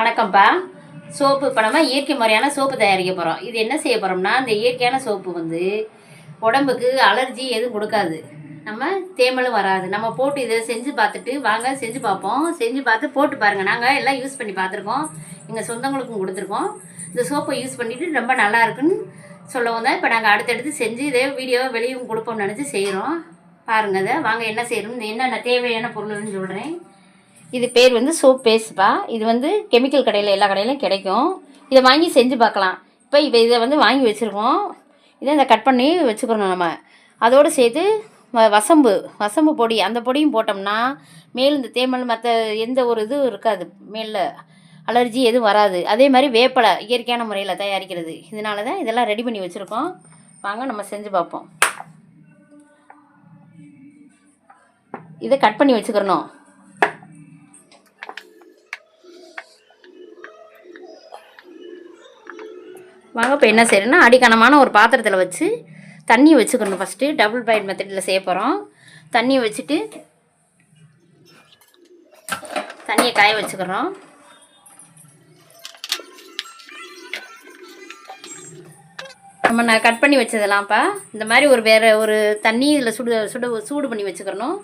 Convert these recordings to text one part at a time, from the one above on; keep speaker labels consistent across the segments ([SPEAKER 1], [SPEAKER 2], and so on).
[SPEAKER 1] வணக்கம்ப்பா சோப்பு இப்போ நம்ம இயற்கை முறையான சோப்பு தயாரிக்க போகிறோம் இது என்ன செய்ய போகிறோம்னா இந்த இயற்கையான சோப்பு வந்து உடம்புக்கு அலர்ஜி எதுவும் கொடுக்காது. நம்ம தேமலும் வராது. நம்ம போட்டு இதை செஞ்சு பார்த்துட்டு வாங்க செஞ்சு பார்ப்போம். செஞ்சு பார்த்து போட்டு பாருங்கள் நாங்கள் எல்லாம் யூஸ் பண்ணி பார்த்துருக்கோம். எங்கள் சொந்தங்களுக்கும் கொடுத்துருக்கோம். இந்த சோப்பை யூஸ் பண்ணிவிட்டு ரொம்ப நல்லா இருக்குன்னு சொல்லவும் தான் இப்போ நாங்கள் அடுத்தடுத்து செஞ்சு இதே வீடியோவை வெளியும் கொடுப்போம்னு நினச்சி செய்கிறோம் பாருங்கள் இதை. வாங்க என்ன செய்யணும் என்னென்ன தேவையான பொருள்னு சொல்கிறேன் இது பேர் வந்து சோப் பேஸ்ட்பா இது வந்து கெமிக்கல் கடையில் எல்லா கடையிலும் கிடைக்கும். இதை வாங்கி செஞ்சு பார்க்கலாம். இப்போ இப்போ இதை வந்து வாங்கி வச்சுருக்கோம். இதை இதை கட் பண்ணி வச்சுக்கிறோம் நம்ம. அதோடு சேர்த்து வ- வசம்பு வசம்பு பொடி அந்த பொடியும் போட்டோம்னா மேல் இந்த தேமல் மற்ற எந்த ஒரு இதுவும் இருக்காது. மேலில் அலர்ஜி எதுவும் வராது. அதே மாதிரி வேப்பலை இயற்கையான முறையில் தயாரிக்கிறது. இதனால தான் இதெல்லாம் ரெடி பண்ணி வச்சுருக்கோம். வாங்க நம்ம செஞ்சு பார்ப்போம். இதை கட் பண்ணி வச்சுக்கிறணும். வாங்க இப்போ என்ன செய்யணும்னா அடிக்கனமான ஒரு பாத்திரத்தில் வச்சு தண்ணி வச்சுக்கணும் ஃபஸ்ட்டு டபுள் பாயிண்ட் மெத்தடில் செய்ய போகிறோம் தண்ணியை வச்சுட்டு தண்ணியை காய வச்சுக்கிறோம். நம்ம நான் கட் பண்ணி வச்சதெல்லாம்ப்பா இந்த மாதிரி ஒரு வேறு ஒரு தண்ணி இதில் சுடு சுடு சூடு பண்ணி வச்சுக்கிறணும்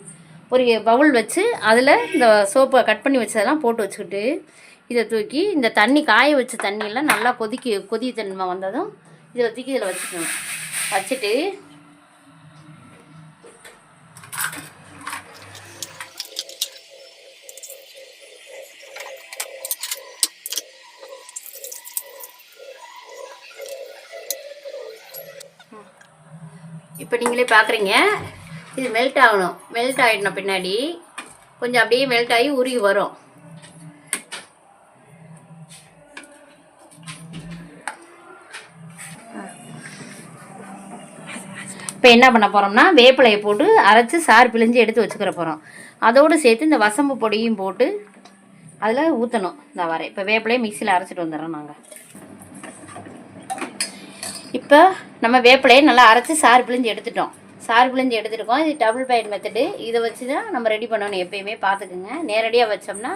[SPEAKER 1] ஒரு பவுல் வச்சு அதில் இந்த சோப்பை கட் பண்ணி வச்சதெல்லாம் போட்டு வச்சுக்கிட்டு இதை தூக்கி இந்த தண்ணி காய வச்ச தண்ணியெல்லாம் நல்லா கொதிக்கி கொதி தன்மை வந்ததும் இதை தூக்கி இதில் வச்சுக்கணும். வச்சுட்டு இப்போ நீங்களே பார்க்குறீங்க இது மெல்ட் ஆகணும். மெல்ட் ஆகிடன பின்னாடி கொஞ்சம் அப்படியே மெல்ட் ஆகி உருகி வரும். இப்போ என்ன பண்ண போகிறோம்னா வேப்பிலையை போட்டு அரைச்சி சாறு பிழிஞ்சு எடுத்து வச்சுக்கிற போகிறோம் அதோடு சேர்த்து இந்த வசம்பு பொடியும் போட்டு அதில் ஊற்றணும் இந்த வரேன் இப்போ வேப்பிலையை மிக்சியில் அரைச்சிட்டு வந்துடுறோம் நாங்கள் இப்போ நம்ம வேப்பிலையை நல்லா அரைச்சி சாறு பிழிஞ்சு எடுத்துட்டோம். சாறு பிழிஞ்சு எடுத்துருக்கோம். இது டபுள் பைட் மெத்தடு இதை வச்சு தான் நம்ம ரெடி பண்ணணும் எப்பயுமே. பார்த்துக்குங்க. நேரடியாக வச்சோம்னா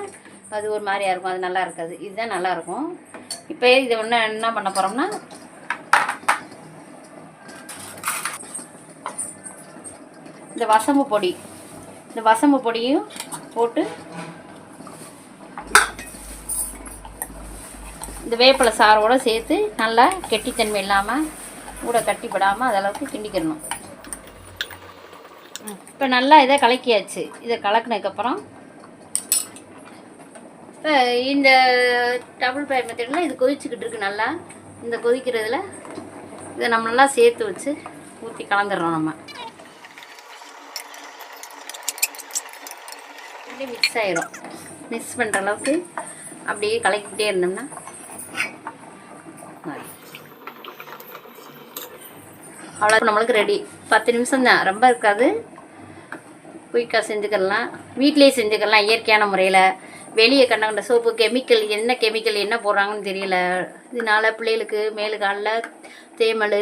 [SPEAKER 1] அது ஒரு மாதிரியாக இருக்கும். அது நல்லா இருக்காது. இதுதான் நல்லாயிருக்கும் இப்போ இதை ஒன்று என்ன பண்ண போகிறோம்னா இந்த வசம்பு பொடி. இந்த வசம்பு பொடியும் போட்டு இந்த வேப்பிலை சாரோடு சேர்த்து நல்லா கெட்டித்தன்மை இல்லாமல் கூட கட்டிப்படாமல் அதளவுக்கு கிண்டிக்கிடணும். இப்போ நல்லா இதை கலக்கியாச்சு. இதை கலக்கினதுக்கப்புறம் இப்போ இந்த டபுள் பை மெத்தடில் இது கொதிச்சுக்கிட்டு இருக்கு நல்லா. இந்த கொதிக்கிறதுல இதை நம்ம நல்லா சேர்த்து வச்சு ஊற்றி கலந்துடுறோம் நம்ம. அப்படியே மிக்ஸ் ஆயிரும். மிக்ஸ் பண்ணுற அளவுக்கு அப்படியே கலக்கிக்கிட்டே இருந்தோம்னா அவ்வளோ நம்மளுக்கு ரெடி பத்து நிமிஷம் தான் ரொம்ப இருக்காது. குயிக்காக செஞ்சுக்கலாம் வீட்டிலேயே செஞ்சுக்கலாம் இயற்கையான முறையில். வெளியே கண்ட கண்ட சோப்பு கெமிக்கல் என்ன கெமிக்கல் என்ன போடுறாங்கன்னு தெரியல. இதனால பிள்ளைகளுக்கு மேலு காலில் தேமல்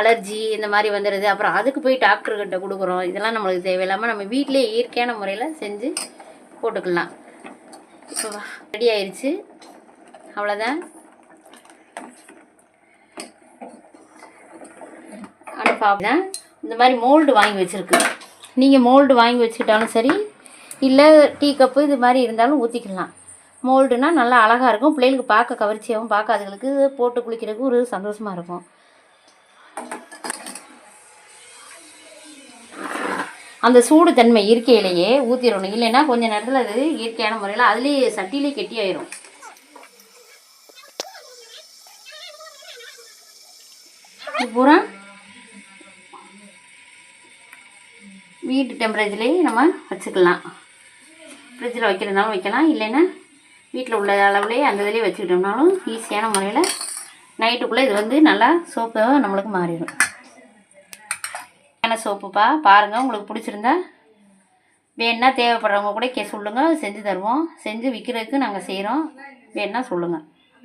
[SPEAKER 1] அலர்ஜி இந்த மாதிரி வந்துடுது அப்புறம் அதுக்கு போய் டாக்டர்கிட்ட கொடுக்குறோம். இதெல்லாம் நம்மளுக்கு தேவையில்லாமல் நம்ம வீட்டிலேயே இயற்கையான முறையில் செஞ்சு போட்டுக்கலாம். இப்போ ரெடி ஆயிடுச்சு அவ்வளோதான் அனுப்பாதான் இந்த மாதிரி மோல்டு வாங்கி வச்சுருக்கு. நீங்கள் மோல்டு வாங்கி வச்சுக்கிட்டாலும் சரி இல்லை டீ கப்பு இது மாதிரி இருந்தாலும் ஊற்றிக்கலாம் மோல்டுனா நல்லா அழகாக இருக்கும். பிள்ளைகளுக்கு பார்க்க கவர்ச்சியாகவும் பார்க்க அதுகளுக்கு போட்டு குளிக்கிறதுக்கு ஒரு சந்தோஷமாக இருக்கும். அந்த சூடு தன்மை இருக்கையிலேயே ஊற்றிடணும் இல்லைன்னா கொஞ்சம் நேரத்தில் அது இயற்கையான முறையில் அதுலேயே சட்டியிலே கெட்டி ஆயிரும். பூரா வீட்டு டெம்பரேச்சர்லேயே நம்ம வச்சுக்கலாம். ஃப்ரிட்ஜில் வைக்கிறதுனாலும் வைக்கலாம். இல்லைன்னா வீட்டில் உள்ள அளவுலேயே அந்த இதுலேயே வச்சுக்கிட்டோம்னாலும் ஈஸியான முறையில் நைட்டுக்குள்ளே இது வந்து நல்லா சோப்பாக நம்மளுக்கு மாறிடும். என்ன சோப்புப்பா பாருங்கள் உங்களுக்கு பிடிச்சிருந்தா வேணுன்னா தேவைப்படுறவங்க கூட கே சொல்லுங்கள் செஞ்சு தருவோம். செஞ்சு விற்கிறதுக்கு நாங்கள் செய்கிறோம் வேணுன்னா சொல்லுங்கள்